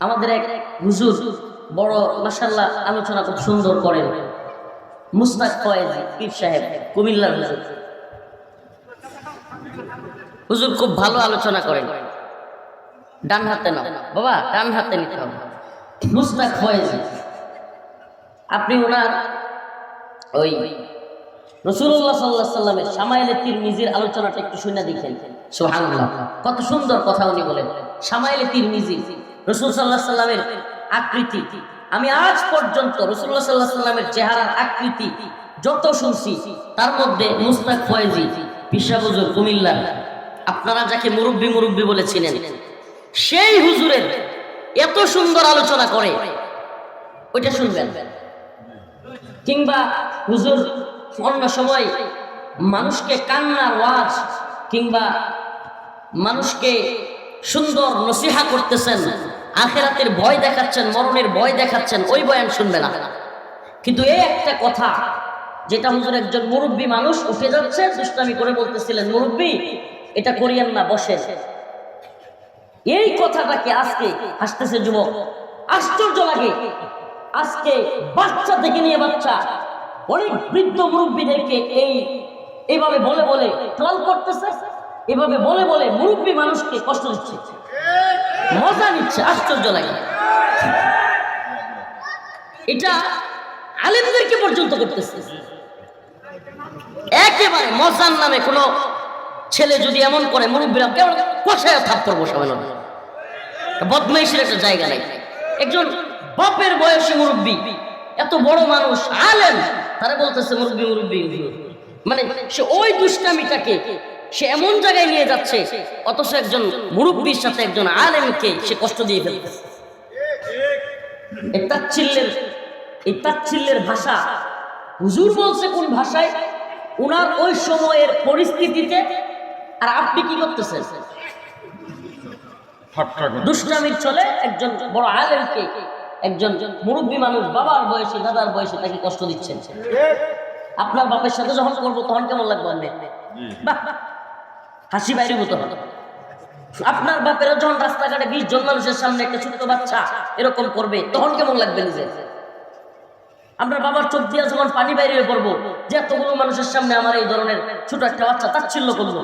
আমাদের এক হুজুর বড় মাসাল্লাহ আলোচনা খুব সুন্দর করেন। মুস্তাক ফয়েজি পীর সাহেব, কুমিল্লার হুজুর। হুজুর খুব ভালো আলোচনা করেন। ডান হাতে নাও। বাবা, ডান হাতে নিতে হবে। মুস্তাক ফয়েজি, আপনি ওনার ওই রসুল্লাহ সাল্লাহ সাল্লামের সামাইলে তিরমিজির আলোচনাটা একটু শুনে দেখেন। সুবহানাল্লাহ। কত সুন্দর কথা উনি বলেন। সামাইলে তীর তিরমিজি। রসুল সাল্লাহ সাল্লামের আকৃতি। আমি আজ পর্যন্ত রসুল্লাহ সাল্লাহ সাল্লামের চেহারার আকৃতি যত শুনছি, তার মধ্যে মুস্তাক ফয়েজি, পিসাবুজুর কুমিল্লার আপনারা যাকে মুরব্বী মুরব্বী বলেছিলেন সেই হুজুরের এত সুন্দর আলোচনা করে, ওইটা শুনবেন। কিংবা হুজুর অন্য সময় মানুষকে কান্নার ওয়াজ কিংবা মানুষকে সুন্দর নসিহা করতেছেন আখেরাতের ভয় দেখাচ্ছেন, মরণের ভয় দেখাচ্ছেন, ওই বয়ান শুনবে না। কিন্তু এই একটা কথা, যেটা হুজুর একজন মুরব্বী মানুষ উঠে যাচ্ছে, দুষ্টামি করে বলতেছিলেন, মুরব্বী, এটা করিয়েন না বসে এই কথাটাকে আজকে হাসতেছে যুবক। আশ্চর্য লাগে। আজকে বাচ্চা থেকে নিয়ে বাচ্চা, অনেক বৃদ্ধ মুরব্বীদেরকে এই এইভাবে বলে বলে ট্রল করতেছে, এভাবে বলে বলে মুরব্বী মানুষকে কষ্ট দিচ্ছে। মজা নিচ্ছে, আশ্চর্য লাগে। এটা আলেমদেরকে পর্যন্ত করতেছে। একেবারে মজার নামে কোনো ছেলে যদি এমন করে, মুরব্বীরা কেমন কষায় থাপ্পড় বসাবে না। বদমাইশের একটা জায়গা নাই। একজন বাপের বয়সী মুরব্বী, এত বড় মানুষ আলেন তারা বলতেছে মুরব্বী মুরব্বী মানে সে ওই দুষ্টামিটাকে সে এমন জায়গায় নিয়ে যাচ্ছে অথচ একজন মুরব্বীর সাথে একজন আলেমকে সে কষ্ট দিয়ে ফেলতেছে। এই তাচ্ছিল্যের এই তাচ্ছিল্যের ভাষা হুজুর বলছে কোন ভাষায় উনার ওই সময়ের পরিস্থিতিতে আর আপনি কি করতেছেন? দুষ্টামির চলে একজন বড় আলেমকে একজন মুরব্বী মানুষ বাবার বয়সে দাদার বয়সে তাকে কষ্ট দিচ্ছেন। আপনার বাপের সাথে যখন করব তখন কেমন লাগবে বাহ, বাহ। হাসি বাইরে হতো না। আপনার বাপেরা যখন রাস্তাঘাটে বিশ জন মানুষের সামনে একটা ছোট্ট বাচ্চা এরকম করবে, তখন কেমন লাগবে নিজে আপনার বাবার চোখ দিয়ে যখন পানি বাইরে পড়ব, যে এতগুলো মানুষের সামনে আমার এই ধরনের ছোট একটা বাচ্চা তাচ্ছিল্য করল।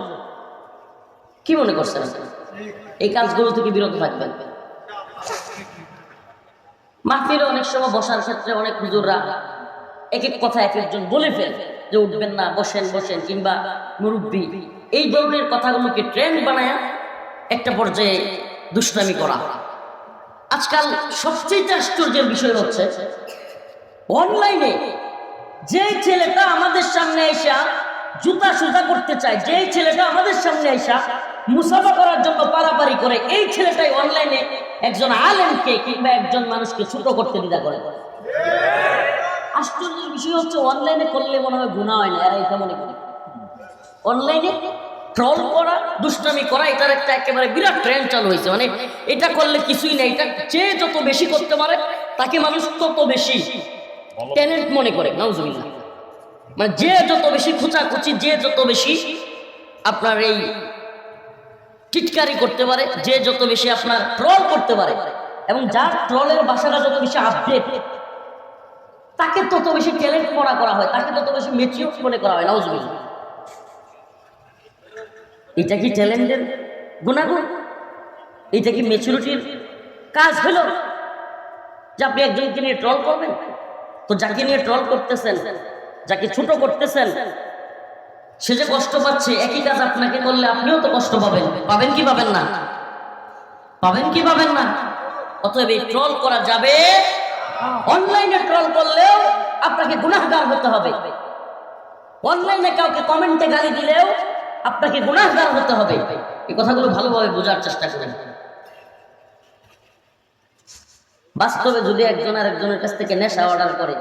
কি মনে করছেন? এই কাজগুলো থেকে বিরত থাকবেন। মাহফিলে অনেক সময় বসার ক্ষেত্রে অনেক হুজুররা এক এক কথা এক একজন বলে ফেলে। যে উঠবেন না, বসেন বসেন, কিংবা মুরব্বী। এই ধরনের কথাগুলোকে ট্রেন্ড বানায় একটা পর্যায়ে দুষ্টামি করা। আজকাল সবচেয়ে আশ্চর্যের বিষয় হচ্ছে অনলাইনে যে ছেলেটা আমাদের সামনে এসা জুতা সুতা করতে চায়, যে ছেলেটা আমাদের সামনে এসা মুসাফা করার জন্য পারাপারি করে, এই ছেলেটাই অনলাইনে একজন আলেমকে কিংবা একজন মানুষকে ছোট করতে দ্বিধা করে। আশ্চর্যের বিষয় হচ্ছে অনলাইনে করলে মনে হয় গুণা হয় না, এরা এটা মনে করি। অনলাইনে ট্রল করা, দুষ্টামি করা, এটার একটা একেবারে বিরাট ট্রেন্ড চালু হয়েছে। মানে এটা করলে কিছুই নেই, এটা যে যত বেশি করতে পারে, তাকে মানুষ তত বেশি ট্যালেন্ট মনে করে, নাউজুবিল্লাহ। মানে যে যত বেশি খোঁচাখুচি, যে যত বেশি আপনার এই টিটকারি করতে পারে, যে যত বেশি আপনার ট্রল করতে পারে, এবং যার ট্রলের বাসাটা যত বেশি আপডেট তাকে তত বেশি ট্যালেন্ট মনে করা হয়, তাকে তত বেশি মেচিউর মনে করা হয়, নাউজুবিল্লাহ। এটা কি ট্যালেন্টের গুণাগুণ? এটা কি মেচুরিটির কাজ হলো যে আপনি একজনকে নিয়ে ট্রল করবেন? তো যাকে নিয়ে ট্রল করতেছেন, যাকে ছোট করতেছেন, সে যে কষ্ট পাচ্ছে, একই কাজ আপনাকে করলে আপনিও তো কষ্ট পাবেন। পাবেন কি পাবেন না? পাবেন কি পাবেন না? অতএব এই ট্রল করা যাবে অনলাইনে ট্রল করলেও আপনাকে গুনাহগার হতে হবে। অনলাইনে কাউকে কমেন্টে গালি দিলেও আপনাকে গুনাহগার হতে হবে। এই কথাগুলো ভালোভাবে বোঝার চেষ্টা করেন। বাস্তবে যদি একজন আর একজনের কাছ থেকে নেশা অর্ডার করে,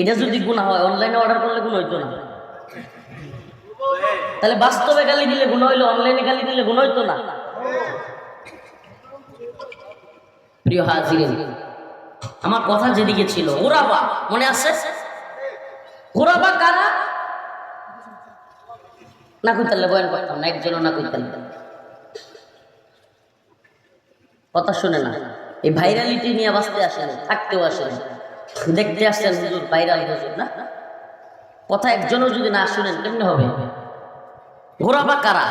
এটা যদি গুণা হয় অনলাইনে অর্ডার করলে গুণ হইতো না। তাহলে বাস্তবে গালি দিলে গুণ হইল অনলাইনে গালি দিলে গুণ হইতো না। প্রিয় হাজির আমার কথা যেদিকে ছিল। ওরাবা মনে আছে? ওরাবা কারা? না কইতালে বয়ান করতাম না, একজনও না কইতালে। কথা শুনে না। এই ভাইরালিটি নিয়ে বাঁচতে আসেন, থাকতেও আসেন। দেখতে আসছেন হুজুর ভাইরাল হুজুর, না? কথা একজনও যদি না শুনেন, কেমনে হবে? ঘোরা বা কারা?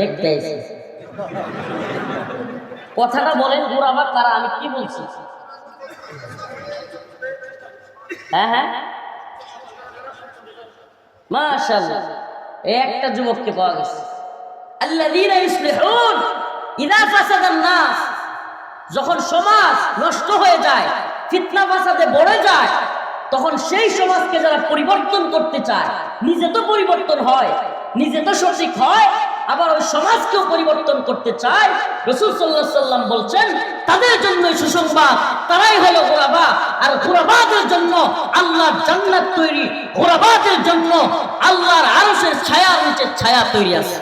দেখতে কথাটা বলেন ঘোরা বা কারা, আমি কি বলছি? হ্যাঁ হ্যাঁ। মাশাআল্লাহ। একটা যুবককে পাওয়া গেছে। যখন সমাজ নষ্ট হয়ে যায়, ফিতনা যায়, তখন সেই সমাজকে যারা পরিবর্তন করতে চায়, নিজে তো পরিবর্তন হয়, নিজে তো সঠিক হয় আবার ওই সমাজকেও পরিবর্তন করতে চায়। রসুল সাল্লাহ সাল্লাম বলছেন, তাদের জন্য সুসংবাদ তারাই হলো ঘোরাবা। আর ঘোরাবাদের জন্য আল্লাহর জান্নাত তৈরি। ঘোরাবাদের জন্য আল্লাহর আরশের ছায়া নিচের ছায়া তৈরি আছে।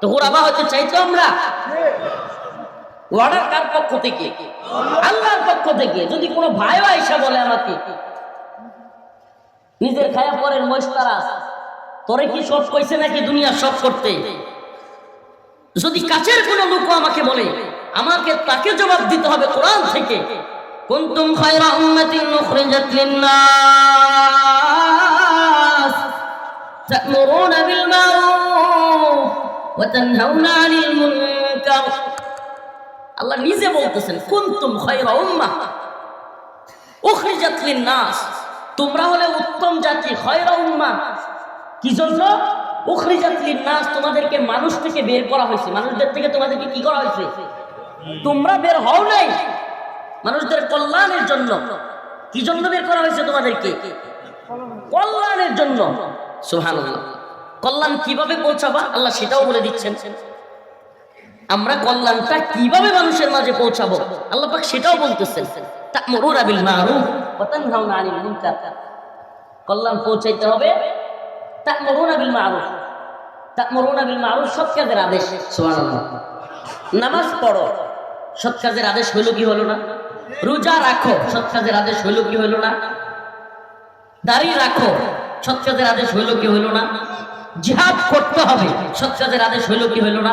তো হতে চাইতো আমরা? কার পক্ষ থেকে? আল্লাহর পক্ষ থেকে। যদি কোনো বলে আমাকে, নিজের খায়া পরের তোরে কি সব কইছে নাকি দুনিয়া সব করতে? যদি কাছের কোনো লোক আমাকে বলে, আমাকে তাকে জবাব দিতে হবে কোরআন থেকে। কুনতুম খায়রা উম্মাতিন উখরিজাত লিন-নাস। তা'মুরুনা বিল মারুফ ওয়া তানহাউনা 'আনিল মুনকার। আল্লাহ নিজে বলতেছেন, কুনতুম খায়রা উম্মাহ উখরিজাত লিন-নাস। তোমরা হলে উত্তম জাতি, খায়রা উম্মাহ। কি জন্য? উখরিজাত লিন-নাস তোমাদেরকে মানুষ থেকে বের করা হয়েছে। মানুষদের থেকে তোমাদেরকে কি করা হয়েছে? তোমরা বের হও নাই। মানুষদের কল্যাণের জন্য। কি জন্য বের করা হয়েছে তোমাদেরকে? কল্যাণের জন্য। সুবহানাল্লাহ। কল্যাণ কীভাবে পৌঁছাবা? আল্লাহ সেটাও বলে দিচ্ছেন। আমরা কল্যাণটা কীভাবে মানুষের মাঝে পৌঁছাবো? আল্লাহ পাক সেটাও বলতেছেন। কল্যাণ পৌঁছাইতে হবে তা'মুরুনা বিল মারুফ তা'মুরুনা বিল মারুফ সৎ কাজের আদেশ। সুবহানাল্লাহ। নামাজ পড়ো। সৎ আদেশ হইল কি হলো না? রোজা রাখো। সৎ আদেশ হইল কি হইল না? দাড়ি রাখো। সৎ আদেশ হইল কি হইল না? জিহাদ করতে হবে। সৎ আদেশ হইল কি হইল না?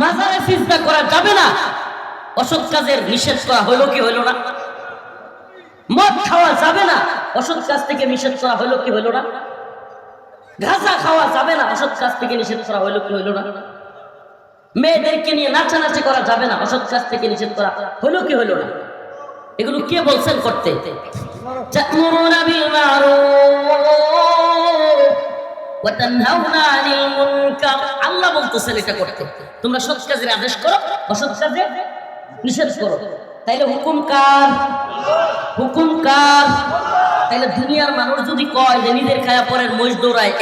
মাজারে সিজদা করা যাবে না। অসৎ কাজের নিষেধ করা হইল কি হইল না? মদ খাওয়া যাবে না। অসৎ কাজ থেকে নিষেধ করা হইল কি হইল না? গাঁজা খাওয়া যাবে না, অসৎ কাজ থেকে নিষেধ করা হইল কি হইল না? মেয়েদেরকে নিয়ে নাচানাচি করা যাবে না, অসৎ কাজ থেকে নিষেধ করা হইল কি হইল না? এগুলো কে বলছেন করতে? আল্লাহ বলতেছেন এটা করতে। তোমরা সৎ কাজের আদেশ করো, অসৎ কাজে নিষেধ করো। তাইলে হুকুম কার? হুকুম কার? তাইলে দুনিয়ার মানুষ যদি কয় যে নিজের খায়া পরের মহিষ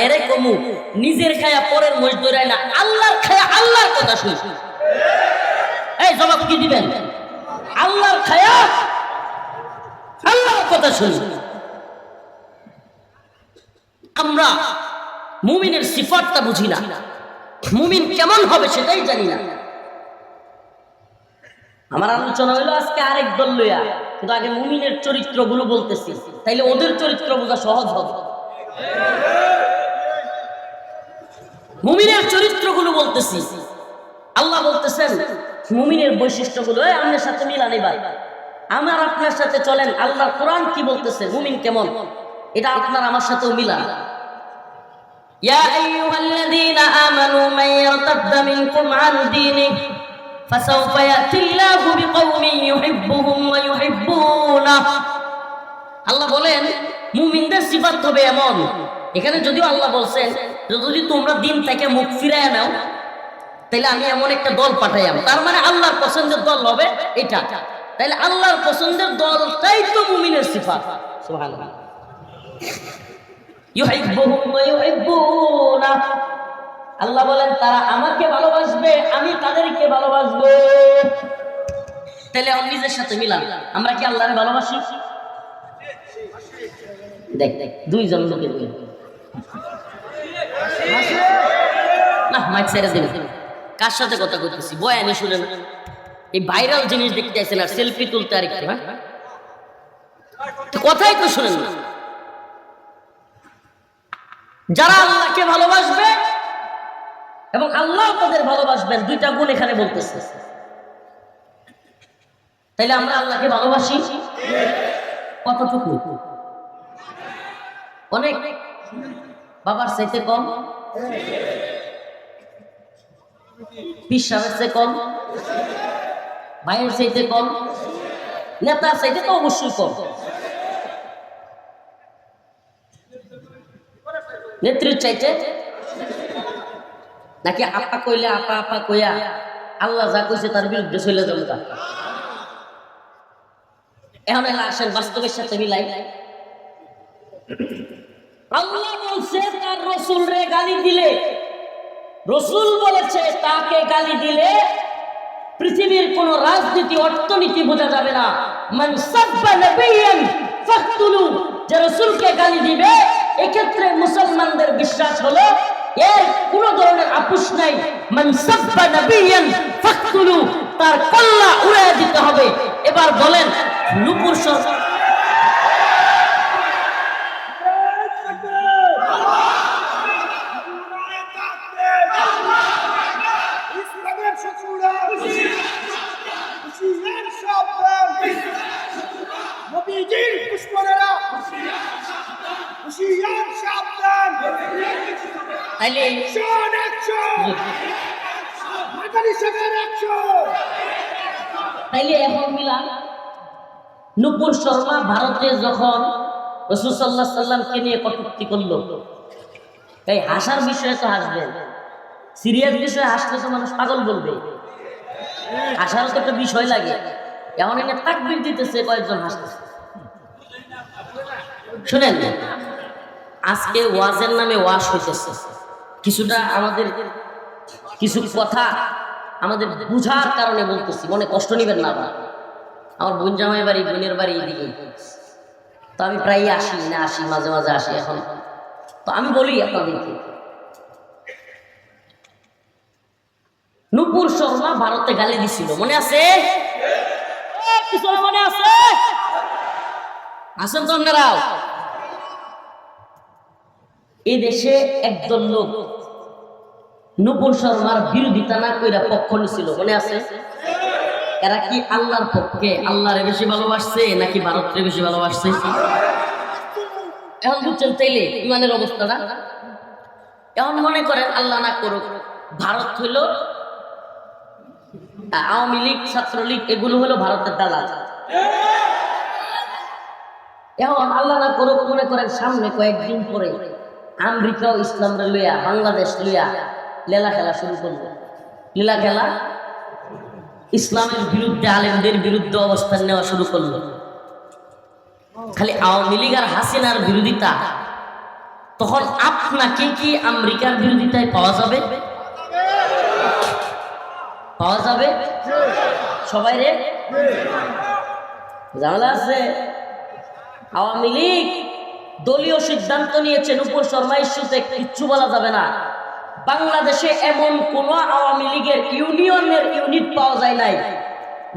এরে কমু, নিজের খায়া পরের না, আল্লাহর খায়া আল্লাহর কথা শুনি। এই জবাব কি দিবেন? আল্লাহর খায়া আল্লাহর কথা শুনি। আমরা মুমিনের সিফাতটা বুঝি না। মুমিন কেমন হবে সেটাই জানি না। আমার আলোচনা হইলো আজকে আরেক দল লইয়া কিন্তু আগে মুমিনের চরিত্রগুলো বলতেছি তাইলে ওদের চরিত্র বোঝা সহজ হবে মুমিনের চরিত্রগুলো বলতেছি আল্লাহ বলতেছেন মুমিনের বৈশিষ্ট্যগুলো এই আমাদের সাথে মিলান এবার আমার আপনার সাথে চলেন আল্লাহ কোরআন কি বলতেছে মুমিন কেমন এটা আপনার আমার সাথেও মিলান يا أيها الذين آمنوا من يرتد منكم عن دينه فسوف يأتي الله بقوم يحبهم ويحبونه আল্লাহ বলেন মুমিনদের সিফাত হবে এমন এখানে যদিও আল্লাহ বলছেন যে যদি তোমরা দিন থেকে মুখ ফিরায় নাও তাহলে আমি এমন একটা দল পাঠাইয়াম তার মানে আল্লাহর পছন্দের দল হবে এটা তাহলে আল্লাহর পছন্দের দলটাই তো মুমিনের সিফাত সুবহানাল্লাহ ইউহিব্বুহুম ওয়া ইউহিব্বুনা আল্লাহ বলেন, তারা আমাকে ভালোবাসবে, আমি তাদেরকে ভালোবাসবো। তাহলে আমার নিজের সাথে মিলাম আমরা কি আল্লাহরে ভালোবাসি? দেখ দেখ, দুইজন লোকের না, মাইক ছেড়ে কার সাথে কথা করতেছি বয়ানি শুনেন। এই ভাইরাল জিনিস দেখতে আসেন আর সেলফি তুলতে আর একটু হ্যাঁ কথাই তো শুনেন না। যারা আল্লাহকে ভালোবাসবে এবং আল্লাহ তাদের ভালোবাসবেন, দুইটা গুণ এখানে বলতেছে। তাইলে আমরা আল্লাহকে ভালোবাসি? কতটুকু? অনেক। বাবার চাইতে কম? পিসাবের চেয়ে কম? ভাইয়ের চাইতে কম? নেতার চাইতে তো অবশ্যই কম। নেত্রীর চাইতে নাকি আপা কইলে আপা আপা কইয়া আল্লাহ যা কইছে তার বিরুদ্ধে চলে যাব তা? এখন এলা আসেন বাস্তবের সাথে মিলাই। আল্লাহ বলছে, তার রসুল রে গালি দিলে। রসুল বলেছে, তাকে গালি দিলে পৃথিবীর কোন রাজনীতি, অর্থনীতি বোঝা যাবে না। মান সাব্বা নবিয়ান ফাকতুলু। যে রসুলকে গালি দিবে, এক্ষেত্রে মুসলমানদের বিশ্বাস হলো এর কোন ধরনের আপুষ নাই। মান সাব্বা নবিয়ান ফাকতুলু, তার কল্লা উড়িয়ে দিতে হবে। এবার বলেন, নুপুর সরকার তাইলে তাইলে এখন মিলাম নুপুর শর্মা ভারতে যখন রসুল সাল্লাহ সাল্লামকে নিয়ে কটূক্তি করল এই হাসার বিষয়ে তো হাসবেন সিরিয়াস বিষয়ে হাসলে তো মানুষ পাগল বলবে। হাসারও তো একটা বিষয় লাগে। এমন এনে তাকবির দিতেছে কয়েকজন হাসতেছে। শুনেন আজকে ওয়াজের নামে ওয়াশ হইতেছে। কিছুটা আমাদের কিছু কথা আমাদের বুঝার কারণে বলতেছি। মনে কষ্ট নিবেন না আবার আমার বোন জামাই বাড়ি, বোনের বাড়ি এদিকে তো আমি প্রায় আসি, না আসি, মাঝে মাঝে আসি এখন। তো আমি বলি আপনাদেরকে, নুপুর শর্মা ভারতে গালি দিছিল। মনে আছে? মনে আছে? আসেন তো আপনারাও? এই দেশে একদল লোক নুপুর শর্মার বিরোধিতা না কইরা পক্ষ নিছিল, মনে আছে? এরা কি আল্লাহর পক্ষে আল্লাহরে বেশি ভালোবাসছে নাকি ভারতরে বেশি ভালোবাসছে? এখন বুঝছেন তাইলে ইমানের অবস্থাটা? এখন মনে করেন আল্লাহ না করুক, ভারত হইল আওয়ামী লীগ, ছাত্রলীগ, এগুলো হলো ভারতের দালাল। এখন আল্লাহ না করুক মনে করেন সামনে কয়েকদিন পরে আমেরিকাও ইসলামরা লইয়া, বাংলাদেশ লইয়া লীলা খেলা শুরু করল। লীলা খেলা ইসলামের বিরুদ্ধে আলেমদের বিরুদ্ধে অবস্থান নেওয়া শুরু করল। খালি আওয়ামী লীগ আর হাসিনার বিরোধিতা। তখন আপনাকে কি আমেরিকার বিরোধিতায় পাওয়া যাবে? পাওয়া যাবে? সবাই রে। ঝামেলা আছে। আওয়ামী লীগ দলীয় সিদ্ধান্ত নিয়েছেন, উপর শর্মা ইস্যুতে কিচ্ছু বলা যাবে না। বাংলাদেশে এমন কোন আওয়ামী লীগের ইউনিয়নের ইউনিট পাওয়া যায় নাই,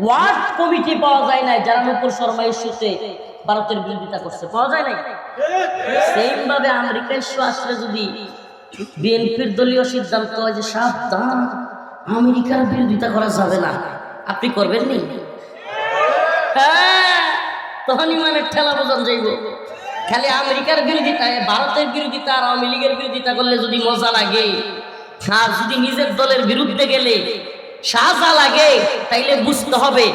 ওয়ার্ড কমিটি পাওয়া যায় নাই, যারা নুপুর শর্মা ইস্যুতে ভারতের বিরোধিতা করছে, পাওয়া যায় নাই? সেম ভাবে আমেরিকা ইস্যু আসলে যদি বিএনপির দলীয় সিদ্ধান্ত হয় যে সাবধান, আমেরিকার বিরোধিতা করা যাবে না, আপনি করবেন নি? হ্যাঁ তখন ইমানের ঠেলা বোঝান যাইব। খালি আমেরিকার বিরোধিতা ভারতের বিরোধিতা আর আওয়ামী লীগের বিরোধিতা করলে যদি মজা লাগে আর যদি নিজের দলের বিরুদ্ধে গেলে সাজা লাগে, তাইলে বুঝতে হবে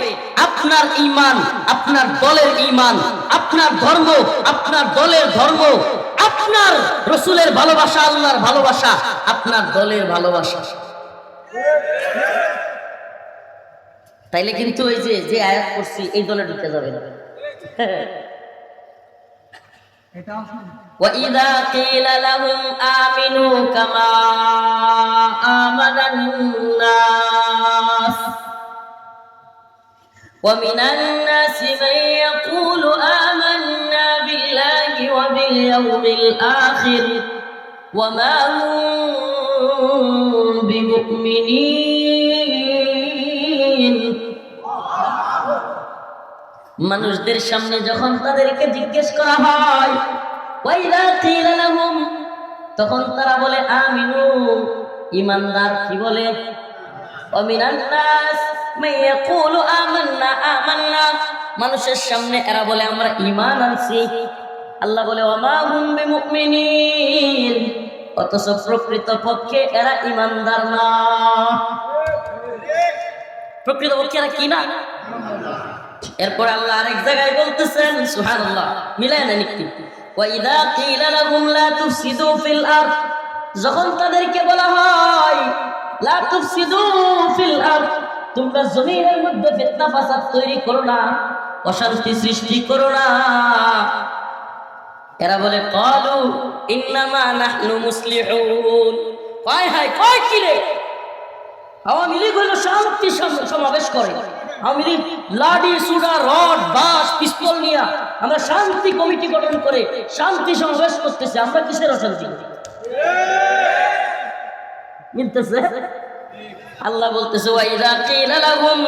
আপনার ইমান, আপনার দলের ইমান, আপনার ধর্ম, আপনার দলের ধর্ম, আপনার রসুলের ভালোবাসা, আল্লাহর ভালোবাসা, আপনার দলের ভালোবাসা। তাইলে কিন্তু ওই যে যে আয়াত করছি, এই দলে ঢুকে যাবে না। وإذا قيل لهم آمنوا كما آمن الناس ومن الناس من يقول آمنا بالله وباليوم الآخر وما هم بمؤمنين মানুষদের সামনে যখন তাদেরকে জিজ্ঞেস করা হয় ওয়াইদা কিলা লাহুম তখন তারা বলে, আমিনু। ইমানদার কি বলে? মান মানুষের সামনে এরা বলে, আমরা ইমান আনছি। আল্লাহ বলে অথচ প্রকৃত পক্ষে এরা ইমানদার না। প্রকৃত পক্ষে এরা কি না? এরপর আল্লাহ আরেক জায়গায় বলতেছেন, সুবহানাল্লাহ। মিলায় না নিকটি যখন তাদেরকে বলা হয় তোমরা জমিনের মধ্যে ফিতনা ফাসাদ তৈরি করো না, অশান্তি সৃষ্টি করো না। এরা বলে, কলু ইন্নামা নাহনু মুসলিহুন। কয় হায়, কয় কি রে আওয়ামী লীগ হলো শান্তি সম- সমাবেশ করে। আওয়ামী লীগ লাডি সুডা রড বাস পিস্তল নিয়ে আমরা শান্তি কমিটি গঠন করে শান্তি সমাবেশ করতেছি। আমরা কিসের অশান্তি? মিলতেছে? আল্লাহ বলতেছে ওয়াইদা কিলা লাহুম,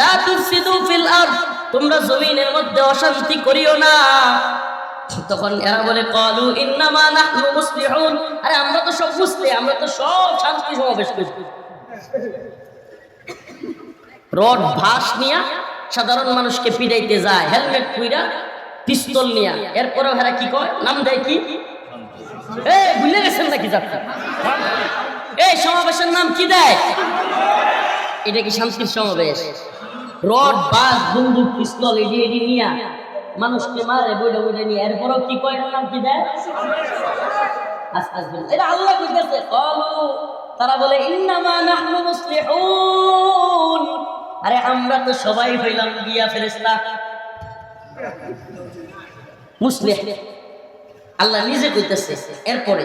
লা তুফসিদু ফিল আরদ। তোমরা জমিনের মধ্যে অশান্তি করিও না। তখন এরা বলে, কলু ইন্নামা নাহনু মুসলিহুন। আরে, আমরা তো সব মুসলিম, আমরা তো সব শান্তি সমাবেশ করি। রড ভাস নিয়া সাধারণ মানুষকে পিড়াইতে যায়, হেলমেট পুইরা পিস্তল নিয়া। এরপরেও হেরা কি কয়? নাম দেয় কি? এ ভুলে গেছেন নাকি যাত্রা এই সমাবেশের নাম কি দেয়? এটা কি শান্তির সমাবেশ? রড, বাস, বন্দুক, পিস্তল এডি এডি নিয়া মানুষকে মারে বইটা বইটা নিয়ে। এরপরেও কি কয়? নাম কি দেয়? এটা আল্লাহ কইতেছে তারা বলে, ইন্নামা নাহনু মুসলিহুন। আরে আমরা তো সবাই হইলাম গিয়া ফেরেশতা। মুসলিহ আল্লাহ নিজে কইতেছে, এরপরে।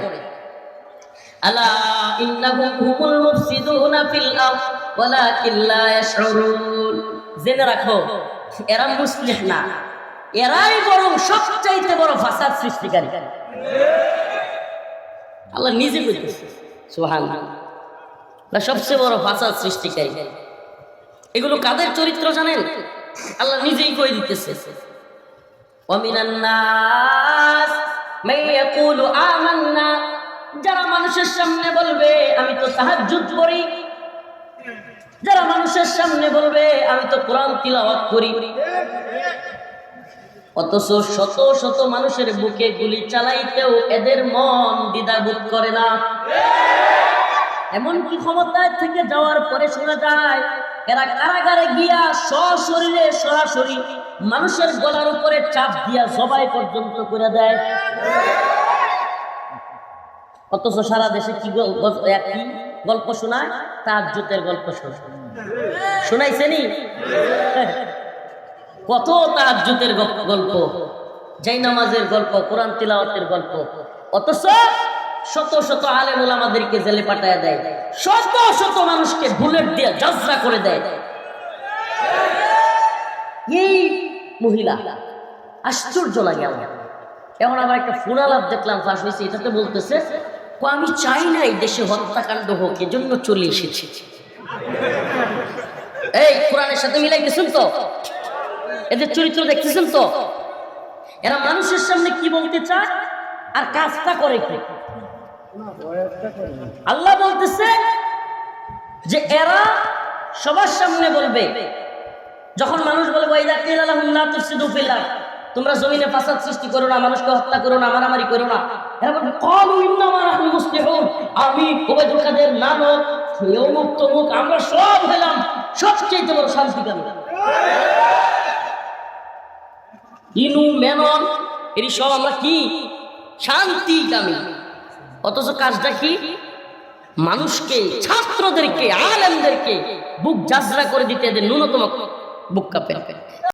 রাখো, এরা মুসলিহ না। এরাই বড় সৃষ্টিকারী। আল্লাহ নিজে সবচেয়ে বড় ফাসাদ সৃষ্টিকারী। এগুলো কাদের চরিত্র জানেন? আল্লাহ নিজেই কই দিতেছে। যারা মানুষের সামনে বলবে, আমি তো তাহাজ্জুদ করি। যারা মানুষের সামনে বলবে, আমি তো কোরআন তিলাওয়াত করি। অথচ শত শত মানুষের বুকে গুলি চালাইতেও এদের মন দ্বিধাবোধ করে না। এমনকি ক্ষমতায় থেকে যাওয়ার পরে শোনা যায় এরা কারাগারে গিয়া সশরীরে সরাসরি মানুষের গলার উপরে চাপ দিয়া জবাই পর্যন্ত করে দেয়। অথচ সারা দেশে কি একই গল্প শোনায়? তার জুতের গল্প শোনাইছেনি? কত তার জুতের গল্প। যাই নামাজের গল্প, কোরআন তিলাওয়াতের গল্প। অথচ শত শত আলেম ওলামাদেরকে জেলে পাঠায় দেয়। শত শত মানুষকে বুলেট দিয়ে যাত্রা করে দেয়। এই মহিলা, আশ্চর্য লাগে আমার। এখন আবার একটা ফুরালাপ দেখলাম, ফাঁস হয়েছে, এটাতে বলতেছে আমি চাই না এই দেশে হত্যাকাণ্ড হোক, এজন্য চলে এসেছি। এই, কোরআনের সাথে মিলাইতেছেন তো? এদের চরিত্র দেখতেছেন তো? এরা মানুষের সামনে কি বলতে চায়? আর কাজটা করে কি? আল্লাহ বলতেছে যে এরা সবার সামনে বলবে। যখন মানুষ বলবে "ওয়াইদা কিলা লাহুম লা তুফসিদু ফিল আরদ", তোমরা জমিনে ফাসাদ সৃষ্টি করো না মানুষকে হত্যা করো না মারামারি করো না। এরা আমি ওবাইদুল কাদের নানক অমুক আমরা সব হলাম সবচেয়ে বড় শান্তিকামী। ইনু মেনন এর সব আমরা কি? শান্তিকামী। অথচ কাজটা কি? মানুষকে ছাত্রদেরকে আলেমদেরকে বুক জাজরা করে দিতে এদের ন্যূনতম বুক কাপে।